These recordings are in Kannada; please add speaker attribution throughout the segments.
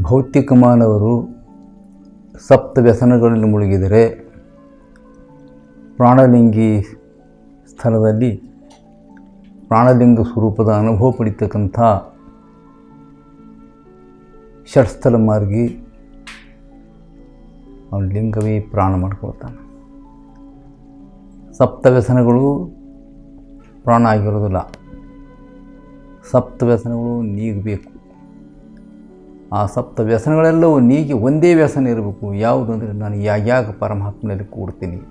Speaker 1: ಭೌತಿಕ ಮಾನವರು ಸಪ್ತ ವ್ಯಸನಗಳಲ್ಲಿ ಮುಳುಗಿದರೆ ಪ್ರಾಣಲಿಂಗಿ ಸ್ಥಳದಲ್ಲಿ ಪ್ರಾಣಲಿಂಗ ಸ್ವರೂಪದ ಅನುಭವ ಪಡಿತಕ್ಕಂಥ ಷಟ್ಸ್ಥಲ ಮಾರ್ಗಿ ಅವನ ಲಿಂಗವೇ ಪ್ರಾಣ ಮಾಡ್ಕೊಳ್ತಾನೆ. ಸಪ್ತ ವ್ಯಸನಗಳು ಪ್ರಾಣ ಆಗಿರೋದಿಲ್ಲ. ಸಪ್ತ ವ್ಯಸನಗಳು ನೀಗಬೇಕು ಆ ಸಪ್ತ ವ್ಯಸನಗಳೆಲ್ಲವೂ ನೀಗಿ ಒಂದೇ ವ್ಯಸನ ಇರಬೇಕು. ಯಾವುದು ಅಂದರೆ ನಾನು ಯಾವಾಗ ಪರಮಾತ್ಮನಲ್ಲಿ ಕೂಡ್ತೀನಿ.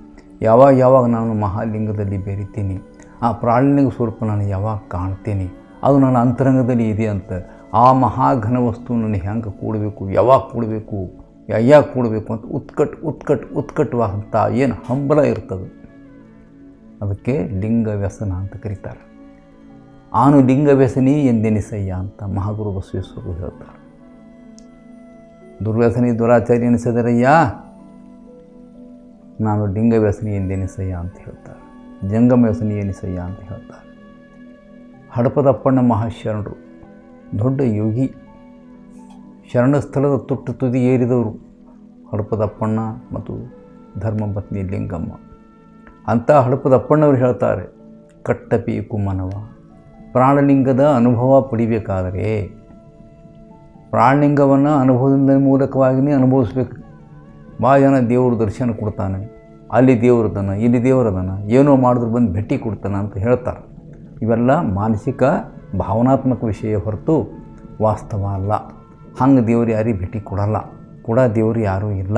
Speaker 1: ಯಾವಾಗ ಯಾವಾಗ ನಾನು ಮಹಾಲಿಂಗದಲ್ಲಿ ಬೆರಿತೀನಿ. ಆ ಪ್ರಾಣಲಿಂಗ ಸ್ವರೂಪ ನಾನು ಯಾವಾಗ ಕಾಣ್ತೀನಿ. ಅದು ನನ್ನ ಅಂತರಂಗದಲ್ಲಿ ಇದೆ ಅಂತ. ಆ ಮಹಾಘನ ವಸ್ತು ನನಗೆ ಹೆಂಗೆ ಕೂಡಬೇಕು? ಯಾವಾಗ ಕೂಡಬೇಕು? ಯಾವಾಗ ಕೂಡಬೇಕು ಅಂತ ಉತ್ಕಟ್ ಉತ್ಕಟ್, ಉತ್ಕಟವಾದಂಥ ಏನು ಹಂಬಲ ಇರ್ತದೆ. ಅದಕ್ಕೆ ಲಿಂಗ ವ್ಯಸನ ಅಂತ ಕರೀತಾರೆ. ಆನು ಲಿಂಗ ವ್ಯಸನಿ ಎಂದೆನಿಸಯ್ಯ ಅಂತ ಮಹಾಗುರು ಬಸವೇಶ್ವರರು ಹೇಳ್ತಾರೆ. ದುರ್ವ್ಯಸನಿ ದುರಾಚಾರಿ ಎನಿಸಿದರಯ್ಯ? ನಾನು ಡಿಂಗ ವ್ಯಸನಿ ಎಂದೆನಿಸಯ್ಯ ಅಂತ ಹೇಳ್ತಾರೆ. ಜಂಗಮ ವ್ಯಸನಿ ಎನಿಸಯ್ಯ ಅಂತ ಹೇಳ್ತಾರೆ. ಹಡಪದಪ್ಪಣ್ಣ ಮಹಾಶರಣರು, ದೊಡ್ಡ ಯೋಗಿ ಶರಣಸ್ಥಳದ ತುಟ್ಟು ತುದಿ ಏರಿದವರು ಹಡಪದಪ್ಪಣ್ಣ ಮತ್ತು ಧರ್ಮಪತ್ನಿ ಲಿಂಗಮ್ಮ. ಅಂಥ ಹಡಪದಪ್ಪಣ್ಣವರು ಹೇಳ್ತಾರೆ, ಕಟ್ಟಪಿ ಮನವ ಪ್ರಾಣಲಿಂಗದ ಅನುಭವ ಪಡಿಬೇಕಾದರೆ ಪ್ರಾಣಲಿಂಗವನ್ನು ಅನುಭವದಿಂದ ಮೂಲಕವಾಗಿಯೇ ಅನುಭವಿಸ್ಬೇಕು. ಭಾಳ ಜನ ದೇವರು ದರ್ಶನ ಕೊಡ್ತಾನೆ. ಅಲ್ಲಿ ದೇವರದನ ಇಲ್ಲಿ ದೇವರದನ ಏನೋ ಮಾಡಿದ್ರು ಬಂದು ಭೇಟಿ ಕೊಡ್ತಾನೆ ಅಂತ ಹೇಳ್ತಾರೆ. ಇವೆಲ್ಲ ಮಾನಸಿಕ, ಭಾವನಾತ್ಮಕ ವಿಷಯ ಹೊರತು ವಾಸ್ತವ ಅಲ್ಲ. ಹಂಗೆ ದೇವ್ರು ಯಾರಿಗೆ ಭೇಟಿ ಕೊಡಲ್ಲ. ಕೂಡ ದೇವರು ಯಾರೂ ಇಲ್ಲ.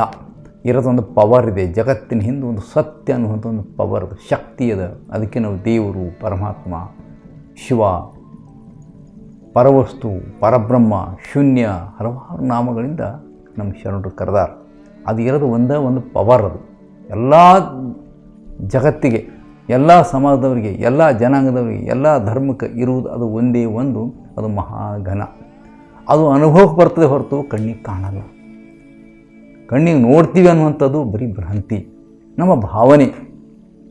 Speaker 1: ಇರೋದೊಂದು ಪವರ್ ಇದೆ. ಜಗತ್ತಿನ ಹಿಂದೆ ಒಂದು ಸತ್ಯ ಅನ್ನುವಂಥ ಒಂದು ಪವರ್ ಶಕ್ತಿ ಅದ ಅದಕ್ಕೆ ನಾವು ದೇವರು, ಪರಮಾತ್ಮ, ಶಿವ ಪರವಸ್ತು, ಪರಬ್ರಹ್ಮ, ಶೂನ್ಯ ಹಲವಾರು ನಾಮಗಳಿಂದ ನಮ್ಮ ಶರಣರು ಕರೆದಾರ. ಅದು ಇರೋದು ಒಂದೇ ಒಂದು ಪವರ್ ಅದು. ಎಲ್ಲ ಜಗತ್ತಿಗೆ, ಎಲ್ಲ ಸಮಾಜದವರಿಗೆ, ಎಲ್ಲ ಜನಾಂಗದವರಿಗೆ, ಎಲ್ಲ ಧರ್ಮಕ್ಕೆ ಇರುವುದು ಅದು ಒಂದೇ ಒಂದು, ಅದು ಮಹಾಘನ. ಅದು ಅನುಭವಕ್ಕೆ ಬರ್ತದೆ ಹೊರತು ಕಣ್ಣಿಗೆ ಕಾಣಲ್ಲ. ಕಣ್ಣಿಗೆ ನೋಡ್ತೀವಿ ಅನ್ನುವಂಥದ್ದು ಬರೀ ಭ್ರಾಂತಿ. ನಮ್ಮ ಭಾವನೆ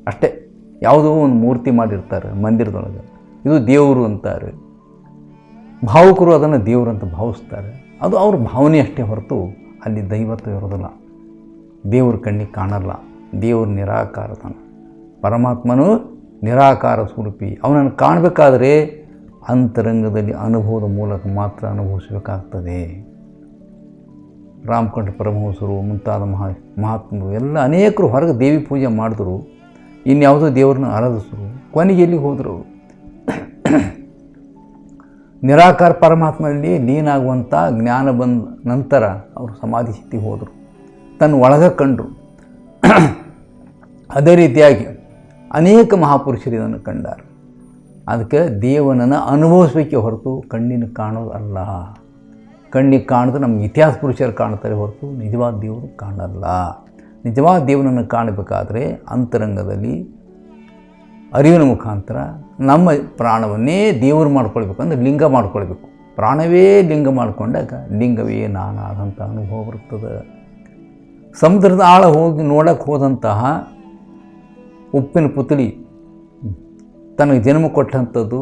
Speaker 1: ಅಷ್ಟೇ. ಯಾವುದೋ ಒಂದು ಮೂರ್ತಿ ಮಾಡಿರ್ತಾರೆ, ಮಂದಿರದೊಳಗೆ. ಇದು ದೇವರು ಅಂತಾರೆ. ಭಾವುಕರು ಅದನ್ನು ದೇವರಂತ ಭಾವಿಸ್ತಾರೆ. ಅದು ಅವ್ರ ಭಾವನೆ ಅಷ್ಟೇ ಹೊರತು ಅಲ್ಲಿ ದೈವತ್ವ ಇರೋದಿಲ್ಲ. ದೇವ್ರ ಕಣ್ಣಿಗೆ ಕಾಣಲ್ಲ. ದೇವ್ರ ನಿರಾಕಾರತನ. ಪರಮಾತ್ಮನು ನಿರಾಕಾರ ಸ್ವರೂಪಿ. ಅವನನ್ನು ಕಾಣಬೇಕಾದ್ರೆ ಅಂತರಂಗದಲ್ಲಿ ಅನುಭವದ ಮೂಲಕ ಮಾತ್ರ ಅನುಭವಿಸಬೇಕಾಗ್ತದೆ. ರಾಮಕಂಠ ಪರಮಹಂಸರು, ಮುಂತಾದ ಮಹಾ, ಮಹಾತ್ಮರು, ಎಲ್ಲ ಅನೇಕರು ಹೊರಗೆ ದೇವಿ ಪೂಜೆ ಮಾಡಿದ್ರು. ಇನ್ಯಾವುದೋ ದೇವ್ರನ್ನ ಆರಾಧಿಸಿದ್ರು ಕೊನೆಗೆ ಎಲ್ಲಿಗೆ ಹೋದರು? ನಿರಾಕಾರ ಪರಮಾತ್ಮನಲ್ಲಿ ಲೀನಾಗುವಂಥ ಜ್ಞಾನ ಬಂದ ನಂತರ ಅವರು ಸಮಾಧಿ ಸ್ಥಿತಿ ಹೋದರು. ತನ್ನ ಒಳಗೆ ಕಂಡರು. ಅದೇ ರೀತಿಯಾಗಿ ಅನೇಕ ಮಹಾಪುರುಷರು ಇದನ್ನು ಕಂಡರು. ಅದಕ್ಕೆ ದೇವನನ್ನು ಅನುಭವಿಸಬೇಕೆ ಹೊರತು ಕಣ್ಣಿನ ಕಾಣೋದು ಅಲ್ಲ. ಕಣ್ಣಿಗೆ ಕಾಣದ ನಮ್ಮ ಇತಿಹಾಸ ಪುರುಷರು ಕಾಣ್ತಾರೆ ಹೊರತು ನಿಜವಾದ ದೇವರು ಕಾಣಲ್ಲ. ನಿಜವಾದ ದೇವನನ್ನು ಕಾಣಬೇಕಾದರೆ ಅಂತರಂಗದಲ್ಲಿ ಅರಿವಿನ ಮುಖಾಂತರ ನಮ್ಮ ಪ್ರಾಣವನ್ನೇ ದೇವರು ಮಾಡ್ಕೊಳ್ಬೇಕು ಅಂದರೆ ಲಿಂಗ ಮಾಡ್ಕೊಳ್ಬೇಕು. ಪ್ರಾಣವೇ ಲಿಂಗ ಮಾಡಿಕೊಂಡಾಗ ಲಿಂಗವೇ ನಾನಾದಂಥ ಅನುಭವ ಬರ್ತದೆ. ಸಮುದ್ರದ ಆಳ ಹೋಗಿ ನೋಡಕ್ಕೆ ಹೋದಂತಹ ಉಪ್ಪಿನ ಪುತ್ಲಿ ತನಗೆ ಜನ್ಮ ಕೊಟ್ಟಂಥದ್ದು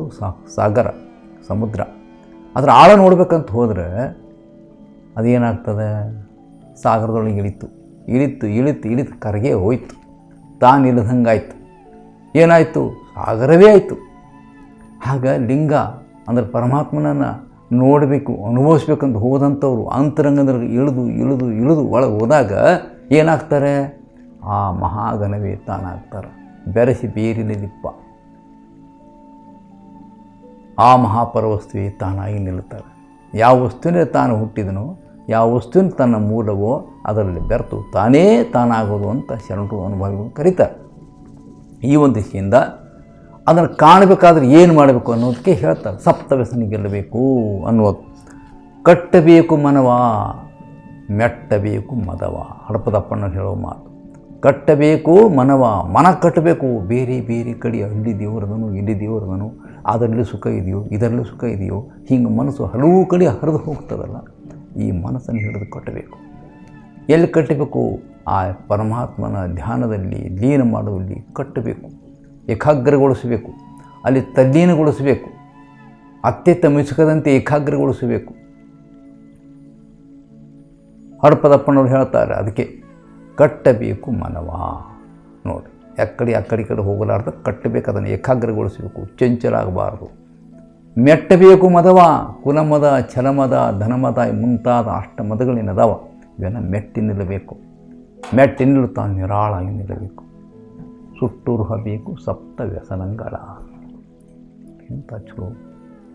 Speaker 1: ಸಾಗರ, ಸಮುದ್ರ. ಅದರ ಆಳ ನೋಡ್ಬೇಕಂತ ಹೋದರೆ ಅದೇನಾಗ್ತದೆ? ಸಾಗರದೊಳಗೆ ಇಳಿತು. ಇಳಿತು ಇಳಿತು ಇಳಿತು, ಕರಗೇ ಹೋಯ್ತು. ತಾನು ಇಲ್ಲದಂಗಾಯ್ತು ಏನಾಯಿತು? ಸಾಗರವೇ ಆಯಿತು. ಆಗ ಲಿಂಗ ಅಂದರೆ ಪರಮಾತ್ಮನನ್ನು ನೋಡಬೇಕು, ಅನುಭವಿಸ್ಬೇಕಂತ ಹೋದಂಥವ್ರು ಅಂತರಂಗದಲ್ಲಿ ಇಳಿದು ಇಳಿದು ಇಳಿದು ಒಳಗೆ ಹೋದಾಗ ಏನಾಗ್ತಾರೆ? ಆ ಮಹಾಗಣವೇ ತಾನಾಗ್ತಾರೆ. ಬೆರೆಸಿ ಬೇರಿನ ದಿಪ್ಪ. ಆ ಮಹಾಪರವಸ್ತುವೇ ತಾನಾಗಿ ನಿಲ್ಲುತ್ತಾರೆ. ಯಾವ ವಸ್ತುವಿನ ತಾನು ಹುಟ್ಟಿದನೋ, ಯಾವ ವಸ್ತುವಿನ ತನ್ನ ಮೂಲವೋ ಅದರಲ್ಲಿ ಬೆರೆತು ತಾನೇ ತಾನಾಗೋದು ಅಂತ ಶರಣರು ಅನುಭವಿಗಳು ಕರೀತಾರೆ. ಈ ಒಂದು ದಿಶೆಯಿಂದ ಅದನ್ನು ಕಾಣಬೇಕಾದ್ರೆ ಏನು ಮಾಡಬೇಕು ಅನ್ನೋದಕ್ಕೆ ಹೇಳ್ತಾರೆ. ಸಪ್ತವ್ಯಸನ ಗೆಲ್ಲಬೇಕು ಅನ್ನೋದು ಕಟ್ಟಬೇಕು ಮನವ, ಮೆಟ್ಟಬೇಕು ಮದವ. ಹಡಪದಪ್ಪಣ್ಣ ಹೇಳೋ ಮಾತು. ಕಟ್ಟಬೇಕು ಮನವ, ಮನ ಕಟ್ಟಬೇಕು. ಬೇರೆ ಬೇರೆ ಕಡೆ ಅಲ್ಲಿ ದೇವರದನು ಇಲ್ಲಿ ದೇವರದನು. ಅದರಲ್ಲಿ ಸುಖ ಇದೆಯೋ, ಇದರಲ್ಲೂ ಸುಖ ಇದೆಯೋ, ಹಿಂಗೆ ಮನಸ್ಸು ಹಲವು ಕಡೆ ಹರಿದು ಹೋಗ್ತದಲ್ಲ, ಈ ಮನಸ್ಸನ್ನು ಹಿಡಿದು ಕಟ್ಟಬೇಕು. ಎಲ್ಲಿ ಕಟ್ಟಬೇಕು? ಆ ಪರಮಾತ್ಮನ ಧ್ಯಾನದಲ್ಲಿ ಲೀನ ಮಾಡುವಲ್ಲಿ ಕಟ್ಟಬೇಕು, ಏಕಾಗ್ರಗೊಳಿಸಬೇಕು, ಅಲ್ಲಿ ತಲ್ಲೀನಗೊಳಿಸಬೇಕು, ಅತ್ಯಂತ ಮಿಸುಕದಂತೆ ಏಕಾಗ್ರಗೊಳಿಸಬೇಕು. ಹಡಪದಪ್ಪನವ್ರು ಹೇಳ್ತಾರೆ, ಅದಕ್ಕೆ ಕಟ್ಟಬೇಕು ಮನವ. ನೋಡಿ ಎಕ್ಕಡೆ ಆ ಕಡೆ ಕಡೆ ಹೋಗಲಾರ್ದ, ಕಟ್ಟಬೇಕು, ಅದನ್ನು ಏಕಾಗ್ರಗೊಳಿಸಬೇಕು, ಚಂಚಲಾಗಬಾರ್ದು. ಮೆಟ್ಟಬೇಕು ಮದವ, ಕುಲಮದ ಛಲಮದ ಧನಮದ ಮುಂತಾದ ಅಷ್ಟಮದಗಳೇನದಾವ ಇವೆಲ್ಲ ಮೆಟ್ಟಿ ನಿಲ್ಲಬೇಕು. ಮೆಟ್ಟಿ ನಿಲ್ಲುತ್ತಾ ನಿರಾಳಾಗಿ ನಿಲ್ಲಬೇಕು ಸುಟ್ಟುರುಹಬೇಕು ಸಪ್ತ ವ್ಯಸನಗಳ. ಎಂಥ ಚಲೋ.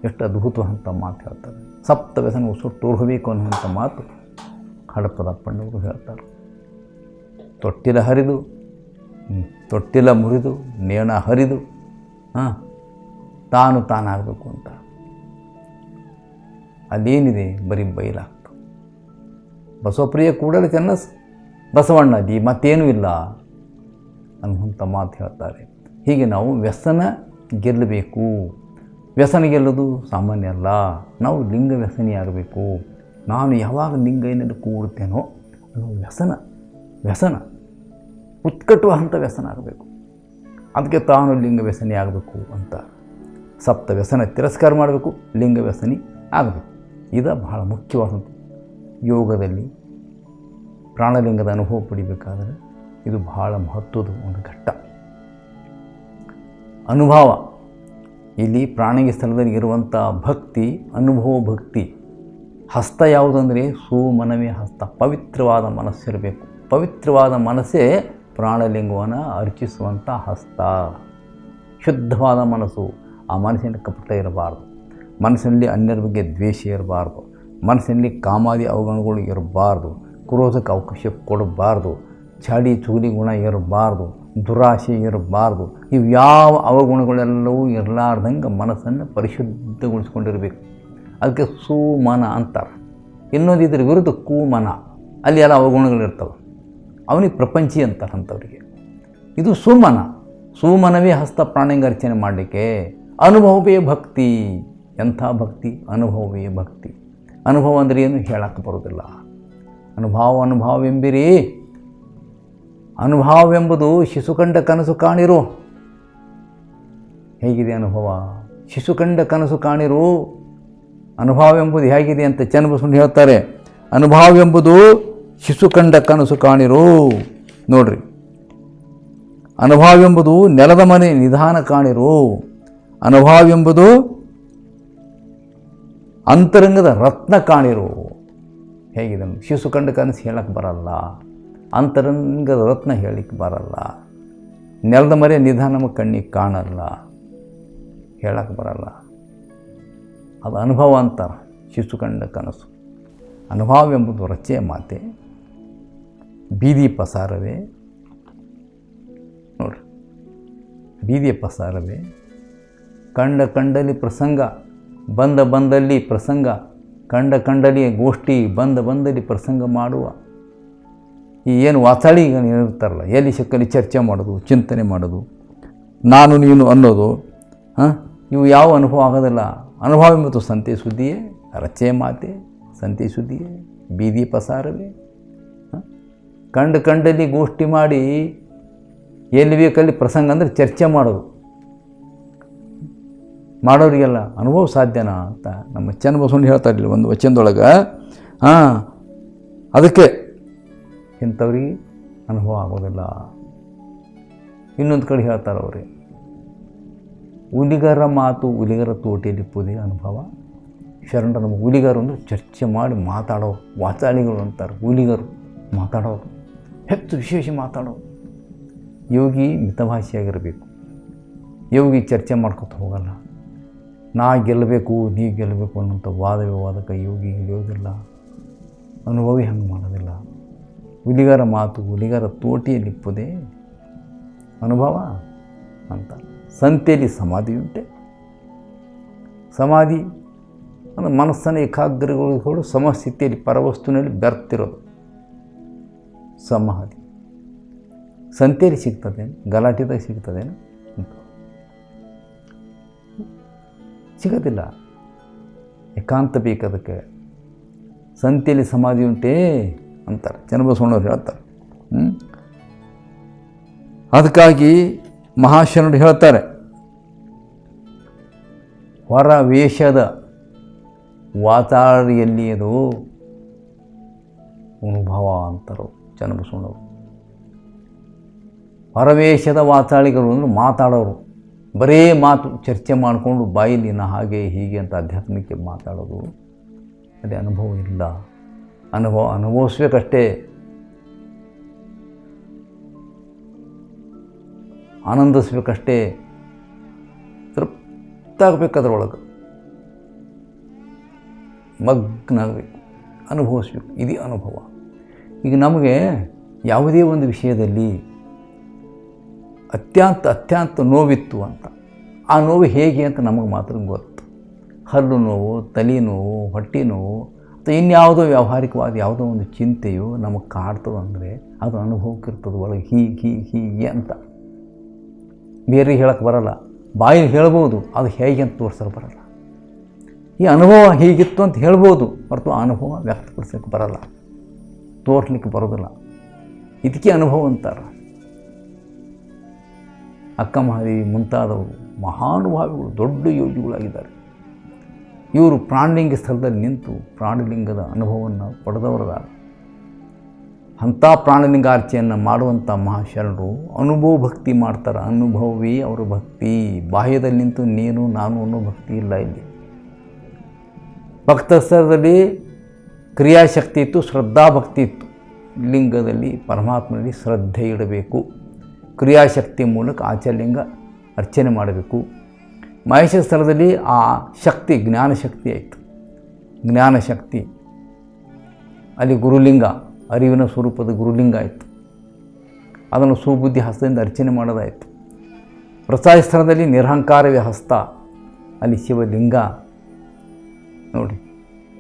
Speaker 1: ಎಷ್ಟು ಅದ್ಭುತವಂತ ಮಾತು ಹೇಳ್ತಾರೆ. ಸಪ್ತ ವ್ಯಸನವು ಸುಟ್ಟುರುಹಬೇಕು ಅನ್ನುವಂಥ ಮಾತು ಹಡಪದ ಪಂಡವರು ಹೇಳ್ತಾರೆ. ತೊಟ್ಟಿಲ ಹರಿದು, ತೊಟ್ಟಿಲ ಮುರಿದು, ನೇಣ ಹರಿದು, ಹಾಂ, ತಾನು ತಾನಾಗಬೇಕು ಅಂತ. ಅಲ್ಲೇನಿದೆ? ಬರೀ ಬಯಲಾಗ್ತು ಬಸವಪ್ರಿಯ ಕೂಡಲೇ ಚೆನ್ನಸ್ ಬಸವಣ್ಣ ಜಿ ಮತ್ತೇನೂ ಇಲ್ಲ. ಅನ್ನುವಂಥ ಮಾತು ಹೇಳ್ತಾರೆ. ಹೀಗೆ ನಾವು ವ್ಯಸನ ಗೆಲ್ಲಬೇಕು. ವ್ಯಸನ ಗೆಲ್ಲೋದು ಸಾಮಾನ್ಯ ಅಲ್ಲ. ನಾವು ಲಿಂಗ ವ್ಯಸನಿಯಾಗಬೇಕು. ನಾನು ಯಾವಾಗ ಲಿಂಗ ಏನಾದರೂ ಕೂಡುತ್ತೇನೋ ಅದು ವ್ಯಸನ ವ್ಯಸನ. ಉತ್ಕಟುವಂಥ ವ್ಯಸನ ಆಗಬೇಕು. ಅದಕ್ಕೆ ತಾನು ಲಿಂಗ ವ್ಯಸನಿ ಆಗಬೇಕು ಅಂತ. ಸಪ್ತ ವ್ಯಸನ ತಿರಸ್ಕಾರ ಮಾಡಬೇಕು, ಲಿಂಗ ವ್ಯಸನಿ ಆಗಬೇಕು. ಇದು ಬಹಳ ಮುಖ್ಯವಾದಂಥ ಯೋಗದಲ್ಲಿ ಪ್ರಾಣಲಿಂಗದ ಅನುಭವ ಪಡಿಬೇಕಾದರೆ ಇದು ಬಹಳ ಮಹತ್ವದ ಒಂದು ಘಟ್ಟ. ಅನುಭವ. ಇಲ್ಲಿ ಪ್ರಾಣಿಗೆ ಸ್ಥಳದಲ್ಲಿ ಇರುವಂಥ ಭಕ್ತಿ, ಅನುಭವ ಭಕ್ತಿ. ಹಸ್ತ ಯಾವುದಂದರೆ ಸುಮನವೇ ಹಸ್ತ. ಪವಿತ್ರವಾದ ಮನಸ್ಸಿರಬೇಕು. ಪವಿತ್ರವಾದ ಮನಸ್ಸೇ ಪ್ರಾಣಲಿಂಗವನ್ನು ಅರ್ಚಿಸುವಂಥ ಹಸ್ತ. ಶುದ್ಧವಾದ ಮನಸ್ಸು. ಆ ಮನಸ್ಸಿನ ಕಪಟ ಇರಬಾರ್ದು. ಮನಸ್ಸಿನಲ್ಲಿ ಅನ್ಯರ ಬಗ್ಗೆ ದ್ವೇಷ ಇರಬಾರ್ದು. ಮನಸ್ಸಿನಲ್ಲಿ ಕಾಮಾದಿ ಅವಗಣಗಳು ಇರಬಾರ್ದು. ಕ್ರೋಧಕ್ಕೆ ಅವಕಾಶ ಕೊಡಬಾರ್ದು ಚಾಡಿ ಚುಗುಲಿ ಗುಣ ಇರಬಾರ್ದು. ದುರಾಸೆ ಇರಬಾರ್ದು. ಇವು ಯಾವ ಅವಗುಣಗಳೆಲ್ಲವೂ ಇರಲಾರ್ದಂಗೆ ಮನಸ್ಸನ್ನು ಪರಿಶುದ್ಧಗೊಳಿಸ್ಕೊಂಡಿರಬೇಕು. ಅದಕ್ಕೆ ಸುಮನ ಅಂತಾರೆ. ಇನ್ನೊಂದು ಇದ್ರ ವಿರುದ್ಧ ಕುಮನ. ಅಲ್ಲಿ ಎಲ್ಲ ಅವಗುಣಗಳಿರ್ತವೆ. ಅವನಿಗೆ ಪ್ರಪಂಚಿ ಅಂತಾರೆ ಅಂಥವ್ರಿಗೆ. ಇದು ಸುಮನ. ಸುಮನವೇ ಹಸ್ತ ಪ್ರಾಣಿಂಗ ಅರ್ಚನೆ ಮಾಡಲಿಕ್ಕೆ ಅನುಭವವೇ ಭಕ್ತಿ. ಎಂಥ ಭಕ್ತಿ? ಅನುಭವವೇ ಭಕ್ತಿ. ಅನುಭವ ಅಂದರೆ ಏನು ಹೇಳಕ್ಕೆ ಬರೋದಿಲ್ಲ ಅನುಭವ ಅನುಭಾವವೆಂಬುದು ಶಿಶು ಕಂಡ ಕನಸು ಕಾಣಿರು. ಹೇಗಿದೆ ಅನುಭವ? ಶಿಶು ಕಂಡ ಕನಸು ಕಾಣಿರು. ಅನುಭವವೆಂಬುದು ಹೇಗಿದೆ ಅಂತ ಚನ್ನಬಸವಣ್ಣ ಹೇಳ್ತಾರೆ. ಅನುಭಾವವೆಂಬುದು ಶಿಶು ಕಂಡ ಕನಸು ಕಾಣಿರು. ನೋಡ್ರಿ. ಅನುಭವವೆಂಬುದು ನೆಲದ ಮನೆ ನಿಧಾನ ಕಾಣಿರು. ಅನುಭವವೆಂಬುದು ಅಂತರಂಗದ ರತ್ನ ಕಾಣಿರು. ಹೇಗಿದೆ? ಕಂಡ ಕನಸು ಹೇಳಕ್ಕೆ ಬರಲ್ಲ. ಅಂತರಂಗದ ರತ್ನ ಹೇಳಕ್ಕೆ ಬರಲ್ಲ. ನೆಲದ ಮರೆ ನಿಧಾನ ನಮ್ಮ ಕಣ್ಣಿಗೆ ಕಾಣಲ್ಲ. ಹೇಳಕ್ಕೆ ಬರಲ್ಲ. ಅದು ಅನುಭವ ಅಂತಾರೆ, ಶಿಶು ಕಂಡ ಕನಸು. ಅನುಭವ ಎಂಬುದು ರಚೆಯ ಮಾತೆ. ಬೀದಿ ಪಸಾರವೇ. ನೋಡ್ರಿ. ಬೀದಿಯ ಪಸಾರವೇ. ಕಂಡ ಕಂಡಲ್ಲಿ ಪ್ರಸಂಗ, ಬಂದ ಬಂದಲ್ಲಿ ಪ್ರಸಂಗ. ಕಂಡ ಕಂಡಲಿ ಗೋಷ್ಠಿ ಬಂದ ಬಂದಲ್ಲಿ ಪ್ರಸಂಗ ಮಾಡುವ. ಈ ಏನು ವಾತಾಳಿ ಇರ್ತಾರಲ್ಲ ಎಲ್ಲಿ ಶಕ್ಕಲ್ಲಿ ಚರ್ಚೆ ಮಾಡೋದು, ಚಿಂತನೆ ಮಾಡೋದು, ನಾನು ನೀನು ಅನ್ನೋದು, ಹಾಂ? ಇವು ಯಾವ ಅನುಭವ ಆಗೋದಿಲ್ಲ, ಅನುಭವ ಮತ್ತು ಸಂತೆ ಸುದ್ದಿಯೇ, ರಚೆ ಮಾತೆ, ಸಂತೆ ಸುದ್ದಿಯೇ, ಬೀದಿ ಪಸಾರವೇ ಕಂಡ ಕಂಡಲ್ಲಿ ಗೋಷ್ಠಿ ಮಾಡಿ ಎಲ್ಲಿ ಬೇಕಲ್ಲಿ ಪ್ರಸಂಗ ಅಂದರೆ ಚರ್ಚೆ ಮಾಡೋದು. ಮಾಡೋರಿಗೆಲ್ಲ ಅನುಭವ ಸಾಧ್ಯನಾ ಅಂತ ನಮ್ಮ ಚನ್ನಬಸವಣ್ಣ ಹೇಳ್ತಾ ಇರಲಿಲ್ಲ ಒಂದು ವಚನದೊಳಗೆ. ಹಾಂ, ಅದಕ್ಕೆ ಇಂಥವ್ರಿಗೆ ಅನುಭವ ಆಗೋದಿಲ್ಲ. ಇನ್ನೊಂದು ಕಡೆ ಹೇಳ್ತಾರೆ ಅವ್ರಿಗೆ ಹುಲಿಗರ ಮಾತು ಹುಲಿಗರ ತೋಟಿಯಲ್ಲಿಪ್ಪುದೇ ಅನುಭವ. ಶರಣರ ನಮಗೆ ಹುಲಿಗರು ಅಂದರೆ ಚರ್ಚೆ ಮಾಡಿ ಮಾತಾಡೋ ವಾಚಾಳಿಗಳು ಅಂತಾರೆ, ಹುಲಿಗರು ಮಾತಾಡೋರು, ಹೆಚ್ಚು ವಿಶೇಷ ಮಾತಾಡೋ ಯೋಗಿ ಮಿತಭಾಷೆಯಾಗಿರಬೇಕು. ಯೋಗಿ ಚರ್ಚೆ ಮಾಡ್ಕೊತ ಹೋಗಲ್ಲ. ನಾ ಗೆಲ್ಲಬೇಕು, ನೀ ಗೆಲ್ಲಬೇಕು ಅನ್ನೋಂಥ ವಾದ ವಿವಾದಕ್ಕೆ ಯೋಗಿ ಇಳಿಯೋದಿಲ್ಲ. ಅನುಭವಿ ಹಂಗೆ ಮಾಡೋದಿಲ್ಲ. ಹುಲಿಗಾರ ಮಾತು, ಹುಲಿಗರ ತೋಟಿಯಲ್ಲಿಪ್ಪದೆ ಅನುಭವ ಅಂತ. ಸಂತೆಯಲ್ಲಿ ಸಮಾಧಿ ಉಂಟೆ. ಸಮಾಧಿ ಅಂದರೆ ಮನಸ್ಸನ್ನು ಏಕಾಗ್ರಗೊಳಿಸಿಕೊಂಡು ಸಮಸ್ಥಿತಿಯಲ್ಲಿ ಪರವಸ್ತುವಿನಲ್ಲಿ ಬೆರ್ತಿರೋದು. ಸಮಾಧಿ. ಸಂತೆಯಲ್ಲಿ ಸಿಗ್ತದೇನು? ಗಲಾಟೆದಾಗ ಸಿಗ್ತದೇನು? ಸಿಗೋದಿಲ್ಲ. ಏಕಾಂತ ಬೇಕದಕ್ಕೆ. ಸಂತೆಯಲ್ಲಿ ಸಮಾಧಿ ಉಂಟೇ ಅಂತಾರೆ. ಚನ್ನಬಸವಣ್ಣವ್ರು ಹೇಳ್ತಾರೆ? ಅದಕ್ಕಾಗಿ ಮಹಾಶರಣರು ಹೇಳ್ತಾರೆ. ಹೊರ ವೇಷದ ವಾತಾವರಿಯಲ್ಲಿ ಅದು ಅನುಭವ ಅಂತಾರೋ ಚನ್ನಬಸವಣ್ಣವರು ಹೊರವೇಷದ ವಾತಾಳಿಗಳು ಅಂದರೆ ಮಾತಾಡೋರು. ಬರೇ ಮಾತು ಚರ್ಚೆ ಮಾಡಿಕೊಂಡು ಬಾಯಿ ನಿನ್ನ ಹಾಗೆ ಹೀಗೆ ಅಂತ ಆಧ್ಯಾತ್ಮಿಕ ಮಾತಾಡೋದು ಅದೇ ಅನುಭವ ಇಲ್ಲ. ಅನುಭವ ಅನುಭವಿಸ್ಬೇಕಷ್ಟೇ. ಆನಂದಿಸ್ಬೇಕಷ್ಟೇ. ತೃಪ್ತಾಗಬೇಕು ಮಗ್ನ ಆಗಬೇಕು ಅನುಭವಿಸ್ಬೇಕು. ಇದು ಅನುಭವ. ಈಗ ನಮಗೆ ಯಾವುದೇ ಒಂದು ವಿಷಯದಲ್ಲಿ ಅತ್ಯಂತ ಅತ್ಯಂತ ನೋವಿತ್ತು ಅಂತ. ಆ ನೋವು ಹೇಗೆ ಅಂತ ನಮಗೆ ಮಾತ್ರ ಗೊತ್ತು. ಹಲ್ಲು ನೋವು, ತಲೆ ನೋವು, ಹೊಟ್ಟೆ ನೋವು ಅಥವಾ ಇನ್ಯಾವುದೋ ವ್ಯಾವಹಾರಿಕವಾದ ಯಾವುದೋ ಒಂದು ಚಿಂತೆಯು ನಮಗೆ ಕಾಡ್ತದೆ ಅಂದರೆ ಅದು ಅನುಭವಕ್ಕಿರ್ತದೆ ಒಳಗೆ ಹೀಗೆ ಹೀಗೆ ಹೀಗೆ ಅಂತ. ಬೇರೆ ಹೇಳಕ್ಕೆ ಬರಲ್ಲ. ಬಾಯಲ್ಲಿ ಹೇಳ್ಬೋದು, ಅದು ಹೇಗೆ ಅಂತ ತೋರಿಸಲು ಬರಲ್ಲ. ಈ ಅನುಭವ ಹೀಗಿತ್ತು ಅಂತ ಹೇಳ್ಬೋದು, ಹೊರತು ಆ ಅನುಭವ ವ್ಯಕ್ತಪಡಿಸೋಕ್ಕೆ ಬರಲ್ಲ. ತೋರ್ಸ್ಲಿಕ್ಕೆ ಬರೋದಿಲ್ಲ. ಇದಕ್ಕೆ ಅನುಭವ ಅಂತಾರೆ. ಅಕ್ಕ ಮಹಾದೇವಿ ಮುಂತಾದವರು ಮಹಾನುಭಾವಿಗಳು ದೊಡ್ಡ ಯೋಗಿಗಳಾಗಿದ್ದಾರೆ. ಇವರು ಪ್ರಾಣಲಿಂಗ ಸ್ಥಳದಲ್ಲಿ ನಿಂತು ಪ್ರಾಣಲಿಂಗದ ಅನುಭವವನ್ನು ಪಡೆದವರದಾರ. ಅಂಥ ಪ್ರಾಣಲಿಂಗಾರ್ಚೆಯನ್ನು ಮಾಡುವಂಥ ಮಹಾಶರಣರು ಅನುಭವ ಭಕ್ತಿ ಮಾಡ್ತಾರೆ. ಅನುಭವವೇ ಅವರ ಭಕ್ತಿ. ಬಾಹ್ಯದಲ್ಲಿ ನಿಂತು ನೀನು, ನಾನು ಅನ್ನೋ ಭಕ್ತಿ ಇಲ್ಲ ಇಲ್ಲಿ. ಭಕ್ತ ಸ್ಥಳದಲ್ಲಿ ಕ್ರಿಯಾಶಕ್ತಿ ಇತ್ತು ಶ್ರದ್ಧಾಭಕ್ತಿ ಇತ್ತು. ಲಿಂಗದಲ್ಲಿ, ಪರಮಾತ್ಮನಲ್ಲಿ ಶ್ರದ್ಧೆ ಇಡಬೇಕು. ಕ್ರಿಯಾಶಕ್ತಿ ಮೂಲಕ ಆಚಾರ್ಯಲಿಂಗ ಅರ್ಚನೆ ಮಾಡಬೇಕು. ಮಹೇಶ ಸ್ಥಳದಲ್ಲಿ ಆ ಶಕ್ತಿ ಜ್ಞಾನಶಕ್ತಿ ಆಯಿತು. ಜ್ಞಾನಶಕ್ತಿ ಅಲ್ಲಿ ಗುರುಲಿಂಗ, ಅರಿವಿನ ಸ್ವರೂಪದ ಗುರುಲಿಂಗ ಆಯಿತು. ಅದನ್ನು ಸುಬುದ್ಧಿ ಹಸ್ತದಿಂದ ಅರ್ಚನೆ ಮಾಡೋದಾಯಿತು. ಪ್ರಸಾದ ಸ್ಥಳದಲ್ಲಿ ನಿರಹಂಕಾರವೇ ಹಸ್ತ, ಅಲ್ಲಿ ಶಿವಲಿಂಗ. ನೋಡಿ,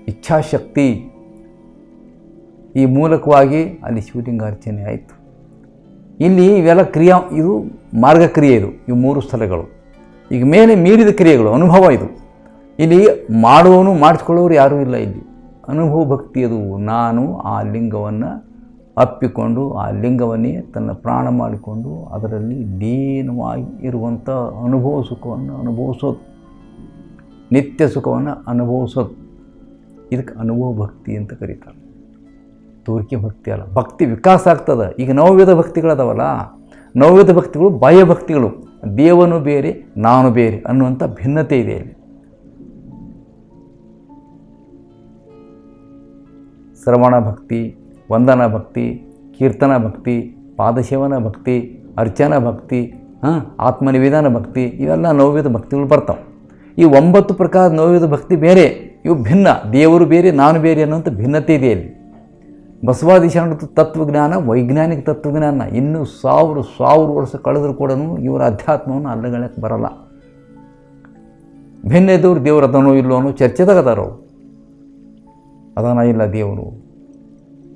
Speaker 1: ಇಚ್ಛಾಶಕ್ತಿ. ಈ ಮೂಲಕವಾಗಿ ಅಲ್ಲಿ ಶಿವಲಿಂಗ ಅರ್ಚನೆ ಆಯಿತು. ಇಲ್ಲಿ ಇವೆಲ್ಲ ಕ್ರಿಯಾ, ಇದು ಮಾರ್ಗಕ್ರಿಯೆ ಇದು ಇವು ಮೂರು ಸ್ಥಳಗಳು. ಈಗ ಮೇಲೆ ಮೀರಿದ ಕ್ರಿಯೆಗಳು, ಅನುಭವ ಇದು. ಇಲ್ಲಿ ಮಾಡುವವನು ಮಾಡಿಸ್ಕೊಳ್ಳೋರು ಯಾರೂ ಇಲ್ಲ ಇಲ್ಲಿ. ಅನುಭವ ಭಕ್ತಿ ಅದು. ನಾನು ಆ ಲಿಂಗವನ್ನು ಅಪ್ಪಿಕೊಂಡು, ಆ ಲಿಂಗವನ್ನೇ ತನ್ನ ಪ್ರಾಣ ಮಾಡಿಕೊಂಡು, ಅದರಲ್ಲಿ ಲೀನವಾಗಿ ಇರುವಂಥ ಅನುಭವ ಸುಖವನ್ನು ಅನುಭವಿಸೋದು. ನಿತ್ಯ ಸುಖವನ್ನು ಅನುಭವಿಸೋದು. ಇದಕ್ಕೆ ಅನುಭವ ಭಕ್ತಿ ಅಂತ ಕರೀತಾರೆ. ತೋರಿಕೆ ಭಕ್ತಿ ಅಲ್ಲ. ಭಕ್ತಿ ವಿಕಾಸ ಆಗ್ತದೆ. ಈಗ ನವವಿಧ ಭಕ್ತಿಗಳದಾವಲ್ಲ? ನವವಿಧ ಭಕ್ತಿಗಳು ಬಾಹ್ಯ ಭಕ್ತಿಗಳು. ದೇವನು ಬೇರೆ, ನಾನು ಬೇರೆ ಅನ್ನುವಂಥ ಭಿನ್ನತೆ ಇದೆ ಅಲ್ಲಿ. ಶ್ರವಣ ಭಕ್ತಿ, ವಂದನ ಭಕ್ತಿ, ಕೀರ್ತನ ಭಕ್ತಿ ಪಾದಶೇವನ ಭಕ್ತಿ, ಅರ್ಚನಾ ಭಕ್ತಿ, ಹಾಂ, ಆತ್ಮನಿವೇದನ ಭಕ್ತಿ, ಇವೆಲ್ಲ ನವವಿಧ ಭಕ್ತಿಗಳು ಬರ್ತಾವೆ. ಈ ಒಂಬತ್ತು ಪ್ರಕಾರ ನವವಿಧ ಭಕ್ತಿ ಬೇರೆ, ಇವು ಭಿನ್ನ. ದೇವರು ಬೇರೆ, ನಾನು ಬೇರೆ ಅನ್ನುವಂಥ ಭಿನ್ನತೆ ಇದೆ ಇಲ್ಲಿ ಬಸವಾದಿ ತತ್ವಜ್ಞಾನ, ವೈಜ್ಞಾನಿಕ ತತ್ವಜ್ಞಾನ ಇನ್ನೂ ಸಾವಿರ ಸಾವಿರ ವರ್ಷ ಕಳೆದರೂ ಕೂಡ ಇವರ ಅಧ್ಯಾತ್ಮವನ್ನು ಅಲ್ಲಗಳಕ್ಕೆ ಬರಲ್ಲ. ಭಿನ್ನ ಇದ್ದವ್ರು ದೇವ್ರು ಅದನೋ ಇಲ್ಲೋ ಅನ್ನೋ ಚರ್ಚೆದಾಗ ಅದಾರ ಅವ್ರು. ಅದಾನ ಇಲ್ಲ ದೇವರು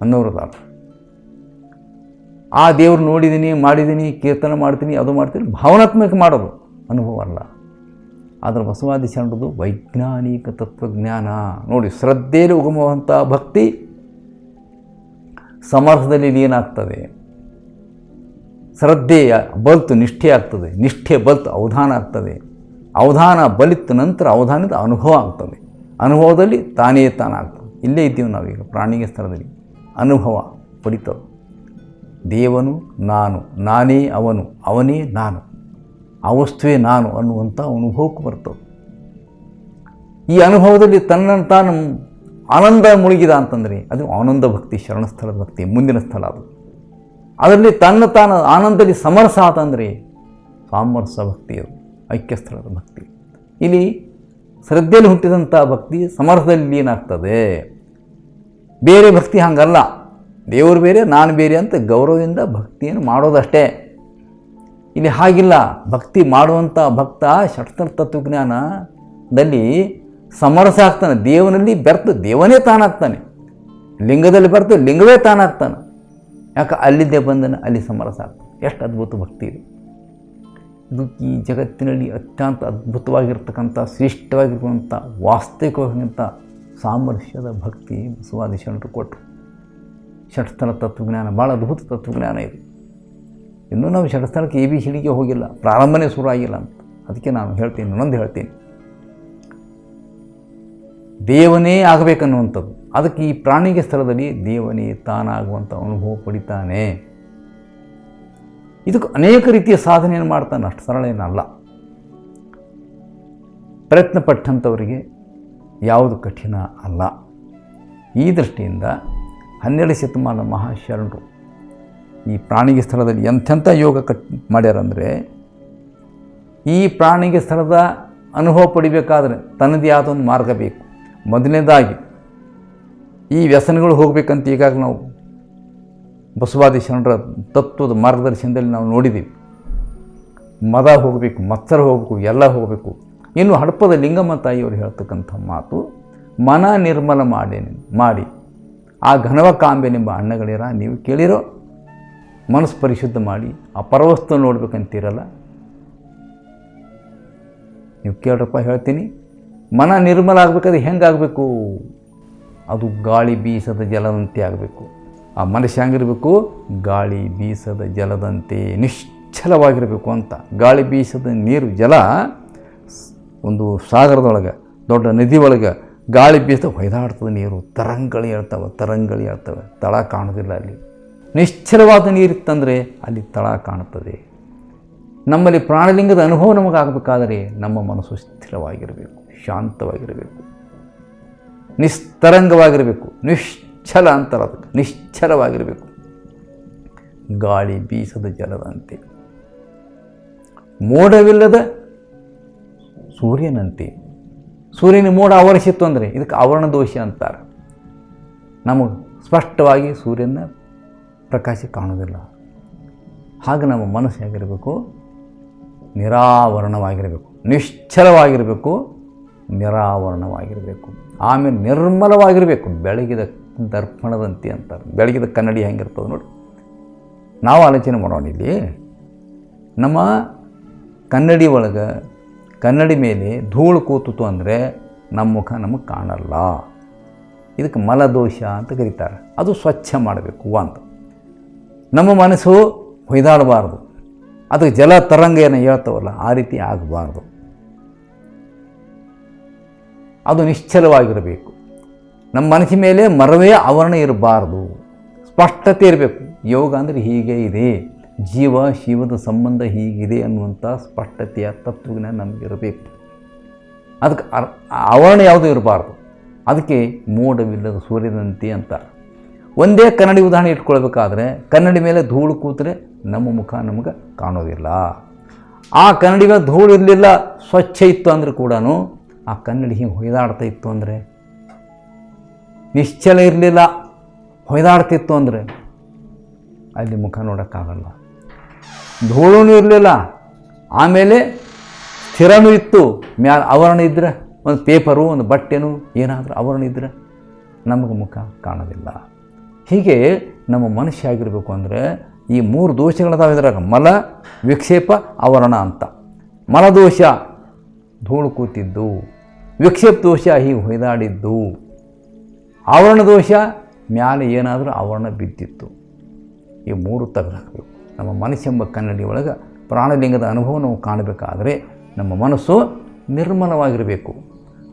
Speaker 1: ಅನ್ನೋರು ಅದಾರ. ಆ ದೇವ್ರು ನೋಡಿದ್ದೀನಿ ಮಾಡಿದ್ದೀನಿ ಕೀರ್ತನೆ ಮಾಡ್ತೀನಿ, ಅದು ಮಾಡ್ತೀನಿ, ಭಾವನಾತ್ಮಕ ಮಾಡೋದು ಅನುಭವ ಅಲ್ಲ. ಆದರೆ ಬಸವಾದಿ ವೈಜ್ಞಾನಿಕ ತತ್ವಜ್ಞಾನ. ನೋಡಿ, ಶ್ರದ್ಧೆಯಲ್ಲಿ ಉಗಮುವಂಥ ಭಕ್ತಿ ಸಮರ್ಥದಲ್ಲಿ ಏನಾಗ್ತದೆ ಶ್ರದ್ಧೆಯ ಬಲ್ತು ನಿಷ್ಠೆ ಆಗ್ತದೆ. ನಿಷ್ಠೆ ಬಲ್ತು ಅವಧಾನ ಆಗ್ತದೆ. ಅವಧಾನ ಬಲಿತ ನಂತರ ಅವಧಾನದ ಅನುಭವ ಆಗ್ತದೆ. ಅನುಭವದಲ್ಲಿ ತಾನೇ ತಾನಾಗ್ತದೆ ಇಲ್ಲೇ ಇದ್ದೀವಿ ನಾವೀಗ ಪ್ರಾಣಿಗೆ ಸ್ಥಳದಲ್ಲಿ. ಅನುಭವ ಪಡಿತವು ದೇವನು ನಾನು, ನಾನೇ ಅವನು, ಅವನೇ ನಾನು ವಸ್ತುವೇ ನಾನು ಅನ್ನುವಂಥ ಅನುಭವಕ್ಕೆ ಬರ್ತವೆ. ಈ ಅನುಭವದಲ್ಲಿ ತನ್ನನ್ನು ತಾನು ಆನಂದ ಮುಳುಗಿದ ಅಂತಂದರೆ ಅದು ಆನಂದ ಭಕ್ತಿ, ಶರಣಸ್ಥಳದ ಭಕ್ತಿ, ಮುಂದಿನ ಸ್ಥಳ ಅದು. ಅದರಲ್ಲಿ ತನ್ನ ತಾನ ಆನಂದದಲ್ಲಿ ಸಮರಸ ಆತಂದರೆ ಸಾಮರಸ ಭಕ್ತಿ ಅದು ಐಕ್ಯ ಸ್ಥಳದ ಭಕ್ತಿ. ಇಲ್ಲಿ ಶ್ರದ್ಧೆಯಲ್ಲಿ ಹುಟ್ಟಿದಂಥ ಭಕ್ತಿ ಸಮರಸದಲ್ಲಿ ಏನಾಗ್ತದೆ ಬೇರೆ ಭಕ್ತಿ ಹಾಗಲ್ಲ. ದೇವರು ಬೇರೆ, ನಾನು ಬೇರೆ ಅಂತ ಗೌರವದಿಂದ ಭಕ್ತಿಯನ್ನು ಮಾಡೋದಷ್ಟೇ. ಇಲ್ಲಿ ಹಾಗಿಲ್ಲ. ಭಕ್ತಿ ಮಾಡುವಂಥ ಭಕ್ತ ಷಟ್ಸ್ಥಳ ತತ್ವಜ್ಞಾನದಲ್ಲಿ ಸಮರಸ ಆಗ್ತಾನೆ. ದೇವನಲ್ಲಿ ಬೆರ್ತು, ದೇವನೇ ತಾನಾಗ್ತಾನೆ. ಲಿಂಗದಲ್ಲಿ ಬೆರ್ತು, ಲಿಂಗವೇ ತಾನಾಗ್ತಾನೆ. ಯಾಕೆ? ಅಲ್ಲಿದ್ದೇ ಬಂದನ ಅಲ್ಲಿ ಸಮರಸ ಆಗ್ತಾನೆ. ಎಷ್ಟು ಅದ್ಭುತ ಭಕ್ತಿ ಇದು. ಇದು ಈ ಜಗತ್ತಿನಲ್ಲಿ ಅತ್ಯಂತ ಅದ್ಭುತವಾಗಿರ್ತಕ್ಕಂಥ ಶ್ರೇಷ್ಠವಾಗಿರುವಂಥ ವಾಸ್ತವಿಕವಾಗಿರುವಂಥ ಸಾಮರಸ್ಯದ ಭಕ್ತಿ ಬಸವಾದಿ ಶರಣರು ಕೊಟ್ಟರು. ಷಟ್ಸ್ಥಳ ತತ್ವಜ್ಞಾನ ಭಾಳ ಅದ್ಭುತ ತತ್ವಜ್ಞಾನ ಇದು. ಇನ್ನೂ ನಾವು ಷಟ್ಸ್ಥಳಕ್ಕೆ ಎ ಬಿ ಸಿಡಿಗೆ ಹೋಗಿಲ್ಲ. ಪ್ರಾರಂಭನೇ ಶುರು ಆಗಿಲ್ಲ ಅಂತ. ಅದಕ್ಕೆ ನಾನು ಹೇಳ್ತೀನಿ, ಇನ್ನೊಂದು ಹೇಳ್ತೀನಿ. ದೇವನೇ ಆಗಬೇಕನ್ನುವಂಥದ್ದು. ಅದಕ್ಕೆ ಈ ಪ್ರಾಣಿಗೆ ಸ್ಥಳದಲ್ಲಿ ದೇವನೇ ತಾನಾಗುವಂಥ ಅನುಭವ ಪಡಿತಾನೆ. ಇದಕ್ಕೆ ಅನೇಕ ರೀತಿಯ ಸಾಧನೆಯನ್ನು ಮಾಡ್ತಾನೆ. ಅಷ್ಟು ಸರಳ ಏನಲ್ಲ ಪ್ರಯತ್ನ ಪಟ್ಟಂಥವರಿಗೆ ಯಾವುದು ಕಠಿಣ ಅಲ್ಲ. ಈ ದೃಷ್ಟಿಯಿಂದ ಹನ್ನೆರಡು ಶತಮಾನ ಮಹಾಶರಣರು ಈ ಪ್ರಾಣಿಗೆ ಸ್ಥಳದಲ್ಲಿ ಎಂಥೆಂಥ ಯೋಗ ಕಟ್ ಮಾಡ್ಯಾರಂದರೆ, ಈ ಪ್ರಾಣಿಗೆ ಸ್ಥಳದ ಅನುಭವ ಪಡಿಬೇಕಾದ್ರೆ ತನ್ನದೇ ಆದ ಒಂದು ಮಾರ್ಗ ಬೇಕು. ಮೊದಲನೇದಾಗಿ, ಈ ವ್ಯಸನಗಳು ಹೋಗಬೇಕಂತ ಈಗಾಗಲೇ ನಾವು ಬಸವಾದಿ ಶರಣರ ತತ್ವದ ಮಾರ್ಗದರ್ಶನದಲ್ಲಿ ನಾವು ನೋಡಿದ್ದೀವಿ. ಮದ ಹೋಗಬೇಕು, ಮತ್ಸರ ಹೋಗಬೇಕು, ಎಲ್ಲ ಹೋಗಬೇಕು. ಇನ್ನು ಹಡಪದ ಲಿಂಗಮ್ಮ ತಾಯಿಯವರು ಹೇಳ್ತಕ್ಕಂಥ ಮಾತು, ಮನ ನಿರ್ಮಲ ಮಾಡಿ ಮಾಡಿ. ಆ ಘನವ ಕಾಂಬೆನೆಂಬ ಅಣ್ಣಗಳಿರ, ನೀವು ಕೇಳಿರೋ ಮನಸ್ಸು ಪರಿಶುದ್ಧ ಮಾಡಿ, ಆ ಪರವಸ್ತು ನೋಡ್ಬೇಕಂತೀರಲ್ಲ. ನೀವು ಕೇಳ್ರಪ್ಪ ಹೇಳ್ತೀನಿ. ಮನ ನಿರ್ಮಲ ಆಗಬೇಕಾದ್ರೆ ಹೆಂಗಾಗಬೇಕು ಅದು ಗಾಳಿ ಬೀಸದ ಜಲದಂತೆ ಆಗಬೇಕು. ಆ ಮನುಷ್ಯ ಹೆಂಗಿರಬೇಕು? ಗಾಳಿ ಬೀಸದ ಜಲದಂತೆ, ನಿಶ್ಚಲವಾಗಿರಬೇಕು ಅಂತ. ಗಾಳಿ ಬೀಸದ ನೀರು, ಜಲ ಒಂದು ಸಾಗರದೊಳಗೆ, ದೊಡ್ಡ ನದಿ ಒಳಗೆ ಗಾಳಿ ಬೀಸದ ಹೊಯ್ದಾಡ್ತದೆ ನೀರು, ತರಂಗಳಿ ಹೇಳ್ತವೆ ತರಂಗಳಿ ಹೇಳ್ತವೆ. ತಳ ಕಾಣೋದಿಲ್ಲ ಅಲ್ಲಿ. ನಿಶ್ಚಲವಾದ ನೀರಿತ್ತಂದರೆ ಅಲ್ಲಿ ತಳ ಕಾಣುತ್ತದೆ. ನಮ್ಮಲ್ಲಿ ಪ್ರಾಣಲಿಂಗದ ಅನುಭವ ನಮಗಾಗಬೇಕಾದರೆ ನಮ್ಮ ಮನಸ್ಸು ಸ್ಥಿರವಾಗಿರಬೇಕು. ಶಾಂತವಾಗಿರಬೇಕು. ನಿಸ್ತರಂಗವಾಗಿರಬೇಕು. ನಿಶ್ಚಲ ಅಂತಾರೆ ಅದಕ್ಕೆ. ನಿಶ್ಚಲವಾಗಿರಬೇಕು. ಗಾಳಿ ಬೀಸದ ಜಲದಂತೆ. ಮೋಡವಿಲ್ಲದ ಸೂರ್ಯನಂತೆ. ಸೂರ್ಯನ ಮೋಡ ಆವರಿಸಿತ್ತು ಅಂದರೆ ಇದಕ್ಕೆ ಆವರಣ ದೋಷ ಅಂತಾರೆ. ನಮಗೆ ಸ್ಪಷ್ಟವಾಗಿ ಸೂರ್ಯನ ಪ್ರಕಾಶ ಕಾಣೋದಿಲ್ಲ ಹಾಗೆ ನಮ್ಮ ಮನಸ್ಸು ಹೇಗಿರಬೇಕು? ನಿರಾವರಣವಾಗಿರಬೇಕು. ನಿಶ್ಚಲವಾಗಿರಬೇಕು. ನಿರಾವರಣವಾಗಿರಬೇಕು. ಆಮೇಲೆ ನಿರ್ಮಲವಾಗಿರಬೇಕು. ಬೆಳಗಿದ ದರ್ಪಣದಂತೆ ಅಂತಾರೆ. ಬೆಳಗಿದ ಕನ್ನಡಿ ಹೆಂಗಿರ್ತದೆ ನೋಡಿ. ನಾವು ಆಲೋಚನೆ ಮಾಡೋಣ ಇಲ್ಲಿ. ನಮ್ಮ ಕನ್ನಡಿ ಒಳಗೆ, ಕನ್ನಡಿ ಮೇಲೆ ಧೂಳು ಕೂತಿತು ಅಂದರೆ ನಮ್ಮ ಮುಖ ನಮಗೆ ಕಾಣಲ್ಲ. ಇದಕ್ಕೆ ಮಲದೋಷ ಅಂತ ಕರೀತಾರೆ. ಅದು ಸ್ವಚ್ಛ ಮಾಡಬೇಕು ಅಂತ. ನಮ್ಮ ಮನಸ್ಸು ಹೊಯ್ದಾಡಬಾರ್ದು. ಅದಕ್ಕೆ ಜಲ ತರಂಗ ಏನು ಹೇಳ್ತಾವಲ್ಲ, ಆ ರೀತಿ ಆಗಬಾರ್ದು. ಅದು ನಿಶ್ಚಲವಾಗಿರಬೇಕು. ನಮ್ಮ ಮನಸ್ಸಿನ ಮೇಲೆ ಮರವೇ ಆವರಣ ಇರಬಾರ್ದು. ಸ್ಪಷ್ಟತೆ ಇರಬೇಕು. ಯೋಗ ಅಂದರೆ ಹೀಗೆ ಇದೆ. ಜೀವ, ಶಿವದ ಸಂಬಂಧ ಹೀಗಿದೆ ಅನ್ನುವಂಥ ಸ್ಪಷ್ಟತೆಯ ತತ್ವಜ್ಞಾನ ನಮಗಿರಬೇಕು. ಅದಕ್ಕೆ ಆವರಣ ಯಾವುದು ಇರಬಾರ್ದು. ಅದಕ್ಕೆ ಮೋಡವಿಲ್ಲದ ಸೂರ್ಯನಂತೆ ಅಂತ. ಒಂದೇ ಕನ್ನಡಿ ಉದಾಹರಣೆ ಇಟ್ಕೊಳ್ಬೇಕಾದ್ರೆ, ಕನ್ನಡಿ ಮೇಲೆ ಧೂಳು ಕೂತರೆ ನಮ್ಮ ಮುಖ ನಮಗೆ ಕಾಣೋದಿಲ್ಲ. ಆ ಕನ್ನಡಿ ಮೇಲೆ ಧೂಳು ಇರಲಿಲ್ಲ, ಸ್ವಚ್ಛ ಇತ್ತು ಅಂದ್ರೆ ಕೂಡ ಆ ಕನ್ನಡಿ ಹಿಂಗೆ ಹೊಯ್ದಾಡ್ತಾ ಇತ್ತು ಅಂದರೆ, ನಿಶ್ಚಲ ಇರಲಿಲ್ಲ, ಹೊಯ್ದಾಡ್ತಿತ್ತು ಅಂದರೆ, ಅಲ್ಲಿ ಮುಖ ನೋಡೋಕ್ಕಾಗಲ್ಲ. ಧೂಳೂ ಇರಲಿಲ್ಲ, ಆಮೇಲೆ ಸ್ಥಿರನೂ ಇತ್ತು. ಮ್ಯಾಲ ಆವರಣ ಇದ್ದರೆ ಒಂದು ಪೇಪರು, ಒಂದು ಬಟ್ಟೆನೂ, ಏನಾದರೂ ಆವರಣ ಇದ್ದರೆ ನಮಗೆ ಮುಖ ಕಾಣೋದಿಲ್ಲ. ಹೀಗೆ ನಮ್ಮ ಮನುಷ್ಯ ಆಗಿರಬೇಕು ಅಂದರೆ, ಈ ಮೂರು ದೋಷಗಳದಾವ ಇದ್ರಾಗ, ಮಲ, ವಿಕ್ಷೇಪ, ಆವರಣ ಅಂತ. ಮಲದೋಷ, ಧೂಳು ಕೂತಿದ್ದು. ವಿಕ್ಷೇಪ ದೋಷ ಹೀಗೆ ಹೊಯ್ದಾಡಿದ್ದು. ಆವರಣ ದೋಷ, ಮ್ಯಾಲೆ ಏನಾದರೂ ಆವರಣ ಬಿದ್ದಿತ್ತು. ಈ ಮೂರು ತೆಗೆದಾಕಬೇಕು ನಮ್ಮ ಮನಸ್ಸೆಂಬ ಕನ್ನಡಿ ಒಳಗೆ ಪ್ರಾಣಲಿಂಗದ ಅನುಭವ ನಾವು ಕಾಣಬೇಕಾದರೆ ನಮ್ಮ ಮನಸ್ಸು ನಿರ್ಮಲವಾಗಿರಬೇಕು.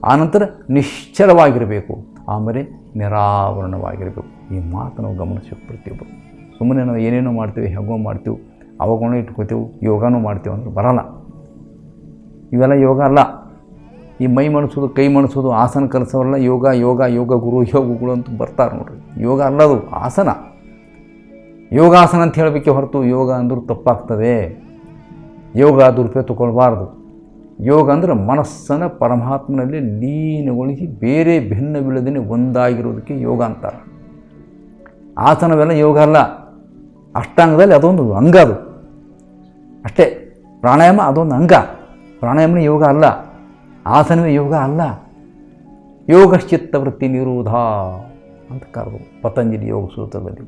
Speaker 1: ಆನಂತರ ನಿಶ್ಚಲವಾಗಿರಬೇಕು. ಆಮೇಲೆ ನಿರಾವರಣವಾಗಿರಬೇಕು. ಈ ಮಾತು ನಾವು ಗಮನಿಸಬೇಕು ಪ್ರತಿಯೊಬ್ಬರು. ಸುಮ್ಮನೆ ನಾವು ಏನೇನೋ ಮಾಡ್ತೀವಿ, ಹೇಗೋ ಮಾಡ್ತೀವಿ, ಅವಾಗ ಇಟ್ಕೋತೀವಿ, ಯೋಗನೂ ಮಾಡ್ತೀವಿ ಅಂದ್ರೆ ಬರಲ್ಲ. ಇವೆಲ್ಲ ಯೋಗ ಅಲ್ಲ. ಈ ಮೈ ಮಣಿಸೋದು ಕೈ ಮಣಿಸೋದು ಆಸನ ಕಲಿಸೋರೆಲ್ಲ ಯೋಗ ಯೋಗ ಯೋಗ ಗುರು ಯೋಗಗಳು ಅಂತ ಬರ್ತಾರೆ ನೋಡ್ರಿ. ಯೋಗ ಅಲ್ಲದು, ಆಸನ. ಯೋಗಾಸನ ಅಂತ ಹೇಳಬೇಕೆ ಹೊರತು ಯೋಗ ಅಂದರೂ ತಪ್ಪಾಗ್ತದೆ. ಯೋಗ ದುರುಪಯೋಗ ತಗೊಳ್ಬಾರ್ದು. ಯೋಗ ಅಂದರೆ ಮನಸ್ಸನ್ನು ಪರಮಾತ್ಮನಲ್ಲಿ ಲೀನಗೊಳಿಸಿ ಬೇರೆ ಭಿನ್ನವಿಲ್ಲದೇ ಒಂದಾಗಿರೋದಕ್ಕೆ ಯೋಗ ಅಂತಾರೆ. ಆಸನವೆಲ್ಲ ಯೋಗ ಅಲ್ಲ. ಅಷ್ಟಾಂಗದಲ್ಲಿ ಅದೊಂದು ಅಂಗ ಅದು. ಅಷ್ಟೇ. ಪ್ರಾಣಾಯಾಮ ಅದೊಂದು ಅಂಗ. ಪ್ರಾಣಾಯಾಮನೇ ಯೋಗ ಅಲ್ಲ. ಆಸನವೇ ಯೋಗ ಅಲ್ಲ. ಯೋಗಶ್ಚಿತ್ತ ವೃತ್ತಿ ನಿರೋಧ ಅಂತ ಕರೆದು ಪತಂಜಲಿ ಯೋಗ ಸೂತ್ರದಲ್ಲಿ.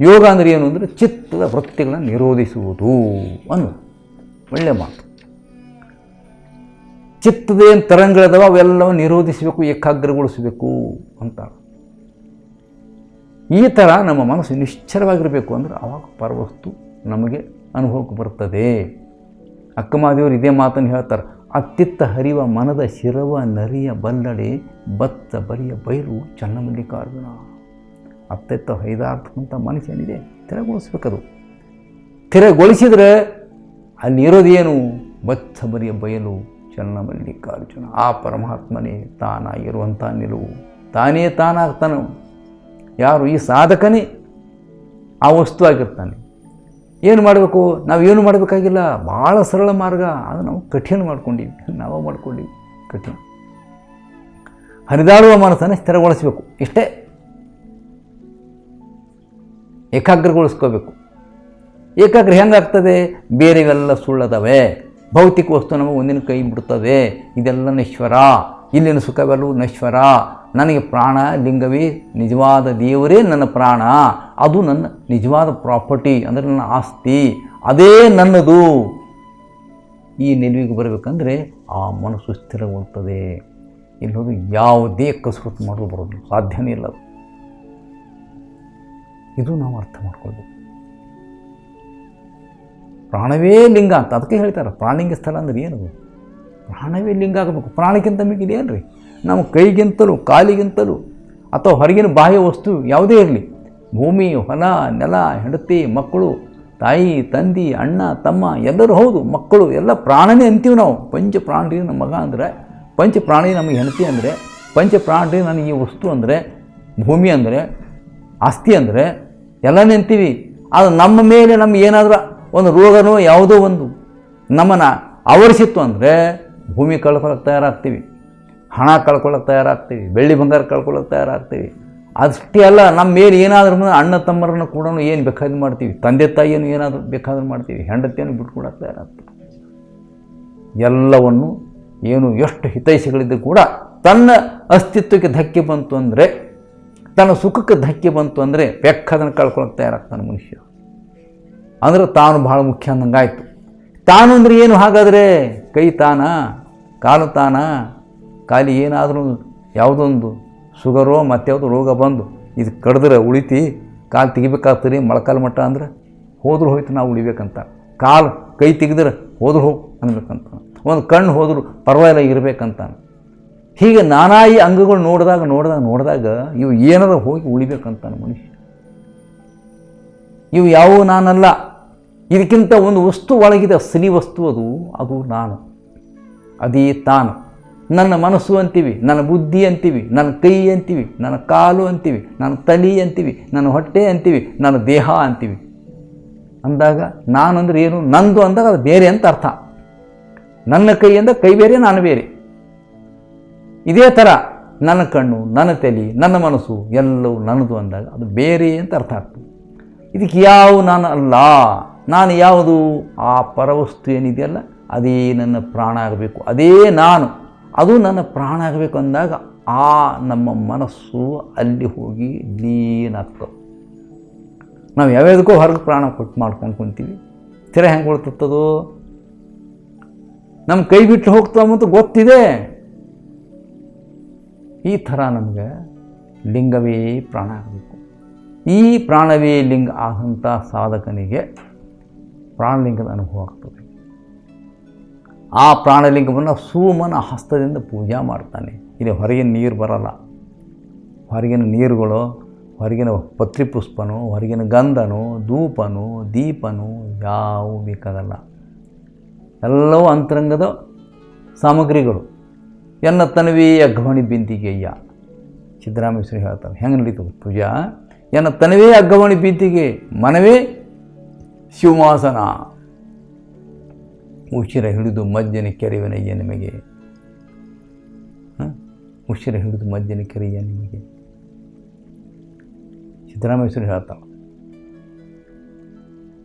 Speaker 1: ಯೋಗ ಅಂದರೆ ಏನು ಅಂದರೆ ಚಿತ್ತದ ವೃತ್ತಿಗಳನ್ನು ನಿರೋಧಿಸುವುದು ಅನ್ನು ಒಳ್ಳೆಯ ಮಾತು. ಚಿತ್ತದ ಏನು ತರಂಗಗಳದಾವ ಅವೆಲ್ಲವನ್ನು ನಿರೋಧಿಸಬೇಕು, ಏಕಾಗ್ರಗೊಳಿಸಬೇಕು ಅಂತ ಈ ಥರ ನಮ್ಮ ಮನಸ್ಸು ನಿಶ್ಚಲವಾಗಿರಬೇಕು ಅಂದರೆ ಆವಾಗ ಪರವಸ್ತು ನಮಗೆ ಅನುಭವಕ್ಕೆ ಬರ್ತದೆ. ಅಕ್ಕಮಾದೇವರು ಇದೇ ಮಾತನ್ನು ಹೇಳ್ತಾರೆ. ಅತ್ತಿತ್ತ ಹರಿವ ಮನದ ಶಿರವ ನರಿಯ ಬಲ್ಲಡೆ ಬತ್ತ ಬರಿಯ ಬೈರು ಚನ್ನಮಲ್ಲಿಕಾರ್ಜುನ. ಅತ್ತಿತ್ತ ಹೈದಾರ್ಥಕ್ಕಂಥ ಮನುಷ್ಯನಿದೆ ತೆರಗೊಳಿಸ್ಬೇಕದು ತೆರಗೊಳಿಸಿದರೆ ಅಲ್ಲಿ ಇರೋದೇನು? ಬತ್ತ ಬರಿಯ ಬಯಲು ಚನ್ನಮಲ್ಲಿಕಾರ್ಜುನ. ಆ ಪರಮಾತ್ಮನೇ ತಾನಾಗಿರುವಂಥ ನಿಲುವು. ತಾನೇ ತಾನಾಗ್ತಾನೆ ಯಾರು? ಈ ಸಾಧಕನೇ. ಆ ವಸ್ತು ಆಗಿರ್ತಾನೆ. ಏನು ಮಾಡಬೇಕು? ನಾವು ಏನು ಮಾಡಬೇಕಾಗಿಲ್ಲ? ಭಾಳ ಸರಳ ಮಾರ್ಗ. ಅದು ನಾವು ಕಠಿಣ ಮಾಡ್ಕೊಂಡಿವಿ. ನಾವು ಮಾಡ್ಕೊಂಡೀವಿ. ಕಠಿಣ. ಹರಿದಾಡುವ ಮನಸ್ಸನ್ನು ಸ್ಥಿರಗೊಳಿಸಬೇಕು. ಇಷ್ಟೇ. ಏಕಾಗ್ರಗೊಳಿಸ್ಕೋಬೇಕು. ಏಕಾಗ್ರ ಹೆಂಗಾಗ್ತದೆ? ಬೇರೆವೆಲ್ಲ ಸುಳ್ಳದವೆ. ಭೌತಿಕ ವಸ್ತು ನಮಗೆ ಒಂದಿನ ಕೈ ಬಿಡ್ತದೆ ಇದೆಲ್ಲ ನಶ್ವರ. ಇಲ್ಲಿನ ಸುಖವೆಲ್ಲವೂ ನಶ್ವರ. ನನಗೆ ಪ್ರಾಣ, ಲಿಂಗವೇ ನಿಜವಾದ ದೇವರೇ ನನ್ನ ಪ್ರಾಣ. ಅದು ನನ್ನ ನಿಜವಾದ ಪ್ರಾಪರ್ಟಿ ಅಂದರೆ ನನ್ನ ಆಸ್ತಿ. ಅದೇ ನನ್ನದು. ಈ ನಿಲುವಿಗೆ ಬರಬೇಕಂದ್ರೆ ಆ ಮನಸ್ಸು ಸ್ಥಿರಗೊಳ್ತದೆ. ಇಲ್ಲೋದು ಯಾವುದೇ ಕಸರತ್ತು ಮಾಡಲು ಬರೋದು ಸಾಧ್ಯನೇ ಇಲ್ಲ ಅದು. ಇದು ನಾವು ಅರ್ಥ ಮಾಡ್ಕೊಳ್ಬೇಕು. ಪ್ರಾಣವೇ ಲಿಂಗ ಅಂತ ಅದಕ್ಕೆ ಹೇಳ್ತಾರೆ. ಪ್ರಾಣಿಂಗ ಸ್ಥಳ ಅಂದ್ರೆ ಏನದು ಪ್ರಾಣವೇ ಲಿಂಗ ಆಗಬೇಕು. ಪ್ರಾಣಕ್ಕಿಂತ ಮಿಗಿಲಿ ಏನ್ರಿ ನಮ್ಮ ಕೈಗಿಂತಲೂ, ಕಾಲಿಗಿಂತಲೂ ಅಥವಾ ಹೊರಗಿನ ಬಾಹ್ಯ ವಸ್ತು ಯಾವುದೇ ಇರಲಿ. ಭೂಮಿ, ಹೊಲ, ನೆಲ, ಹೆಂಡತಿ, ಮಕ್ಕಳು, ತಾಯಿ, ತಂದಿ, ಅಣ್ಣ, ತಮ್ಮ, ಎಲ್ಲರೂ ಹೌದು, ಮಕ್ಕಳು, ಎಲ್ಲ ಪ್ರಾಣನೇ ಅಂತೀವಿ ನಾವು. ಪಂಚ ಪ್ರಾಣಿ ನಮ್ಮ ಮಗ ಅಂದರೆ, ಪಂಚ ಪ್ರಾಣಿ ನಮಗೆ ಹೆಂಡತಿ ಅಂದರೆ, ಪಂಚ ಪ್ರಾಣಿ ನನಗೆ ಈ ವಸ್ತು ಅಂದರೆ, ಭೂಮಿ ಅಂದರೆ, ಆಸ್ತಿ ಅಂದರೆ ಎಲ್ಲ ಅಂತೀವಿ. ಅದು ನಮ್ಮ ಮೇಲೆ ನಮ್ಗೆ ಏನಾದರೂ ಒಂದು ರೋಗನೋ ಯಾವುದೋ ಒಂದು ನಮ್ಮನ್ನು ಆವರಿಸಿತ್ತು ಅಂದರೆ, ಭೂಮಿ ಕಳ್ಕೊಳಕ್ಕೆ ತಯಾರಾಗ್ತೀವಿ. ಹಣ ಕಳ್ಕೊಳ್ಳೋಕೆ ತಯಾರಾಗ್ತೀವಿ. ಬೆಳ್ಳಿ ಬಂಗಾರ ಕಳ್ಕೊಳ್ಳೋಕೆ ತಯಾರಾಗ್ತೀವಿ. ಅಷ್ಟೇ ಅಲ್ಲ ನಮ್ಮ ಮೇಲೆ ಏನಾದರೂ ಅಣ್ಣ ತಮ್ಮರನ್ನು ಕೂಡ ಏನು ಬೇಕಾದ್ರೂ ಮಾಡ್ತೀವಿ. ತಂದೆ ತಾಯಿಯನ್ನು ಏನಾದರೂ ಬೇಕಾದ್ರೂ ಮಾಡ್ತೀವಿ. ಹೆಂಡತಿಯನ್ನು ಬಿಟ್ಕೊಡಕ್ಕೆ ತಯಾರಾಗ್ತದೆ ಎಲ್ಲವನ್ನು ಏನು ಎಷ್ಟು ಹಿತೈಷಿಗಳಿದ್ದರೂ ಕೂಡ ತನ್ನ ಅಸ್ತಿತ್ವಕ್ಕೆ ಧಕ್ಕೆ ಬಂತು ಅಂದರೆ, ತನ್ನ ಸುಖಕ್ಕೆ ಧಕ್ಕೆ ಬಂತು ಅಂದರೆ ಬೆಕ್ಕದನ್ನು ಕಳ್ಕೊಳ್ಳೋಕೆ ತಯಾರಾಗ್ತಾನೆ ಮನುಷ್ಯ. ಅಂದರೆ ತಾನು ಭಾಳ ಮುಖ್ಯ ಅಂದಂಗಾಯ್ತು. ತಾನು ಅಂದರೆ ಏನು ಹಾಗಾದರೆ? ಕೈ ತಾನ? ಕಾಲು ತಾನ? ಕಾಲಿ ಏನಾದರೂ ಯಾವುದೊಂದು ಶುಗರೋ ಮತ್ಯಾವುದು ರೋಗ ಬಂದು ಇದು ಕಡಿದ್ರೆ ಉಳಿತಿ, ಕಾಲು ತೆಗಿಬೇಕಾಗ್ತದೆ, ಮೊಳಕಾಲು ಮಟ್ಟ ಅಂದ್ರೆ ಹೋದ್ರೂ ಹೋಯ್ತು ನಾವು ಉಳಿಬೇಕಂತ. ಕಾಲು ಕೈ ತೆಗೆದ್ರೆ ಹೋದ್ರು ಹೋಗಿ ಅನ್ಬೇಕಂತ. ಒಂದು ಕಣ್ಣು ಹೋದ್ರು ಪರವಾಗಿಲ್ಲ ಇರಬೇಕಂತ. ಹೀಗೆ ನಾನಾ ಈ ಅಂಗಗಳು ನೋಡಿದಾಗ ನೋಡಿದಾಗ ನೋಡಿದಾಗ ಇವು ಏನಾರ ಹೋಗಿ ಉಳಿಬೇಕಂತ ಮನುಷ್ಯ. ಇವು ಯಾವುವು ನಾನಲ್ಲ. ಇದಕ್ಕಿಂತ ಒಂದು ವಸ್ತು ಒಳಗಿದ ಅಸಲಿ ವಸ್ತು ಅದು ಅದು ನಾನು. ಅದೇ ತಾನು. ನನ್ನ ಮನಸ್ಸು ಅಂತೀವಿ, ನನ್ನ ಬುದ್ಧಿ ಅಂತೀವಿ, ನನ್ನ ಕೈ ಅಂತೀವಿ, ನನ್ನ ಕಾಲು ಅಂತೀವಿ, ನನ್ನ ತಲೆ ಅಂತೀವಿ, ನನ್ನ ಹೊಟ್ಟೆ ಅಂತೀವಿ, ನನ್ನ ದೇಹ ಅಂತೀವಿ. ಅಂದಾಗ ನಾನು ಅಂದರೆ ಏನು? ನಂದು ಅಂದಾಗ ಅದು ಬೇರೆ ಅಂತ ಅರ್ಥ. ನನ್ನ ಕೈ ಅಂದಾಗ ಕೈ ಬೇರೆ, ನಾನು ಬೇರೆ. ಇದೇ ಥರ ನನ್ನ ಕಣ್ಣು, ನನ್ನ ತಲೆ, ನನ್ನ ಮನಸ್ಸು ಎಲ್ಲವೂ ನನ್ನದು ಅಂದಾಗ ಅದು ಬೇರೆ ಅಂತ ಅರ್ಥ ಆಗ್ತದೆ. ಇದಕ್ಕೆ ಯಾವ ನಾನು ಅಲ್ಲ, ನಾನು ಯಾವುದು? ಆ ಪರವಸ್ತು ಏನಿದೆಯಲ್ಲ, ಅದೇ ನನ್ನ ಪ್ರಾಣ ಆಗಬೇಕು, ಅದೇ ನಾನು. ಅದು ನನ್ನ ಪ್ರಾಣ ಆಗಬೇಕು ಅಂದಾಗ ಆ ನಮ್ಮ ಮನಸ್ಸು ಅಲ್ಲಿ ಹೋಗಿ ಲೀನಾಗ್ತವೆ ನಾವು ಯಾವ್ಯಾವುದಕ್ಕೂ ಹೊರಗೆ ಪ್ರಾಣ ಕೊಟ್ಟು ಮಾಡ್ಕೊಂಡು ಕುಂತೀವಿ. ಸ್ಥಿರ ಹೆಂಗೆ ಉಳ್ತತ್ತದು? ನಮ್ಮ ಕೈ ಬಿಟ್ಟು ಹೋಗ್ತಾವಂತ ಗೊತ್ತಿದೆ. ಈ ಥರ ನಮಗೆ ಲಿಂಗವೇ ಪ್ರಾಣ ಆಗಬೇಕು. ಈ ಪ್ರಾಣವೇ ಲಿಂಗ ಆದಂಥ ಸಾಧಕನಿಗೆ ಪ್ರಾಣಲಿಂಗದ ಅನುಭವ ಆಗ್ತದೆ. ಆ ಪ್ರಾಣಲಿಂಗವನ್ನು ಸುಮನ ಹಸ್ತದಿಂದ ಪೂಜಾ ಮಾಡ್ತಾನೆ. ಇಲ್ಲಿ ಹೊರಗಿನ ನೀರು ಬರಲ್ಲ. ಹೊರಗಿನ ನೀರುಗಳು, ಹೊರಗಿನ ಪತ್ರಿ ಪುಷ್ಪನೋ, ಹೊರಗಿನ ಗಂಧನೋ, ಧೂಪನೋ, ದೀಪನೋ ಯಾವೂ ಬೇಕಾಗಲ್ಲ. ಎಲ್ಲವೂ ಅಂತರಂಗದ ಸಾಮಗ್ರಿಗಳು. ಎನ್ನ ತನವೇ ಅಗ್ಗವಣಿ ಬಿಂದಿಗೆಯ್ಯ ಸಿದ್ದರಾಮೇಶ್ವರಿ ಹೇಳ್ತಾರೆ ಹೆಂಗೆ ನಡೀತದೆ ಪೂಜಾ? ಎನ್ನ ತನವೇ ಅಗ್ಗವಾಣಿ ಬಿಂದಿಗೆ ಮನವೇ ಶಿವಮಾಸನ. ಉಸಿರ ಹಿಡಿದು ಮಜ್ಜನ ಕೆರೆಯುವನಯ್ಯ ನಿಮಗೆ? ಉಸಿರ ಹಿಡಿದು ಮಜ್ಜನ ಕೆರೆಯ ನಿಮಗೆ. ಸಿದ್ದರಾಮೇಶ್ವರಿ ಹೇಳ್ತಾಳೆ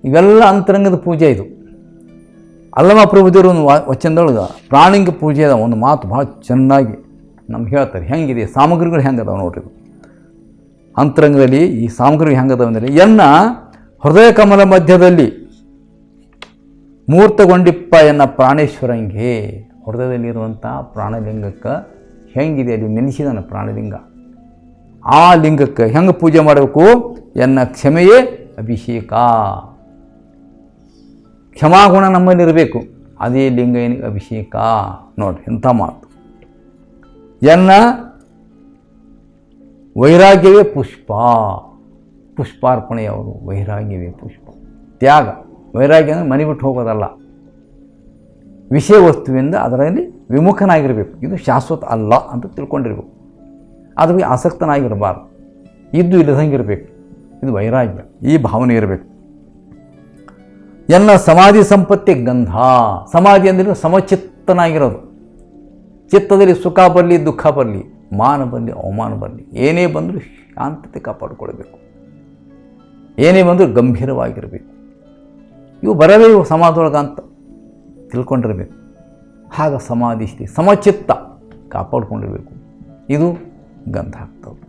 Speaker 1: ಇವೆಲ್ಲ ಅಂತರಂಗದ ಪೂಜೆ ಇದು. ಅಲ್ಲಮ ಪ್ರಭುದೇವರು ಒಂದು ವಚನದೊಳಗೆ ಪ್ರಾಣಿಂಗ ಪೂಜೆ ಅದ. ಒಂದು ಮಾತು ಭಾಳ ಚೆನ್ನಾಗಿ ನಮ್ಗೆ ಹೇಳ್ತಾರೆ. ಹೆಂಗಿದೆ? ಸಾಮಗ್ರಿಗಳು ಹೆಂಗೆ ಅದಾವೆ ನೋಡ್ರಿ. ಅಂತರಂಗದಲ್ಲಿ ಈ ಸಾಮಗ್ರಿ ಹೆಂಗದಾವ ಅಂದರೆ ಎನ್ನ ಹೃದಯ ಕಮಲ ಮಧ್ಯದಲ್ಲಿ ಮೂರ್ತಗೊಂಡಿಪ್ಪ ಎನ್ನ ಪ್ರಾಣೇಶ್ವರಂಗೆ, ಹೃದಯದಲ್ಲಿರುವಂಥ ಪ್ರಾಣಲಿಂಗಕ್ಕೆ ಹೆಂಗಿದೆ? ಅಲ್ಲಿ ನೆನೆಸಿದಾನೆ ಪ್ರಾಣಲಿಂಗ. ಆ ಲಿಂಗಕ್ಕೆ ಹೆಂಗೆ ಪೂಜೆ ಮಾಡಬೇಕು? ಎನ್ನ ಕ್ಷಮೆಯೇ ಅಭಿಷೇಕ. ಕ್ಷಮಾಗುಣ ನಮ್ಮಲ್ಲಿರಬೇಕು. ಅದೇ ಲಿಂಗ ಏನಿಗೆ ಅಭಿಷೇಕ. ನೋಡಿ ಎಂಥ ಮಾತು. ಎನ್ನ ವೈರಾಗ್ಯವೇ ಪುಷ್ಪ. ಪುಷ್ಪಾರ್ಪಣೆಯವರು ವೈರಾಗ್ಯವೇ ಪುಷ್ಪ. ತ್ಯಾಗ. ವೈರಾಗ್ಯ ಅಂದರೆ ಮನೆ ಬಿಟ್ಟು ಹೋಗೋದಲ್ಲ. ವಿಷಯ ವಸ್ತುವಿಂದ ಅದರಲ್ಲಿ ವಿಮುಖನಾಗಿರಬೇಕು. ಇದು ಶಾಶ್ವತ ಅಲ್ಲ ಅಂತ ತಿಳ್ಕೊಂಡಿರ್ಬೇಕು. ಅದ್ರ ಆಸಕ್ತನಾಗಿರಬಾರ್ದು. ಇದ್ದು ಇಲ್ಲದಂಗಿರಬೇಕು. ಇದು ವೈರಾಗ್ಯ. ಈ ಭಾವನೆ ಇರಬೇಕು. ಎನ್ನ ಸಮಾಧಿ ಸಂಪತ್ತಿ ಗಂಧ. ಸಮಾಧಿ ಅಂದರೆ ಸಮಚಿತ್ತನಾಗಿರೋದು. ಚಿತ್ತದಲ್ಲಿ ಸುಖ ಬರಲಿ, ದುಃಖ ಬರಲಿ, ಮಾನ ಬರಲಿ, ಅವಮಾನ ಬರಲಿ, ಏನೇ ಬಂದರೂ ಶಾಂತತೆ ಕಾಪಾಡಿಕೊಳ್ಬೇಕು. ಏನೇ ಬಂದರೂ ಗಂಭೀರವಾಗಿರಬೇಕು. ಇವು ಬರವೇ ಇವು ಸಮಾಧಿಯೊಳಗೆ ಅಂತ ತಿಳ್ಕೊಂಡಿರಬೇಕು. ಆಗ ಸಮಾಧಿ ಸಮಚಿತ್ತ ಕಾಪಾಡಿಕೊಂಡಿರಬೇಕು. ಇದು ಗಂಧ ಆಗ್ತವೆ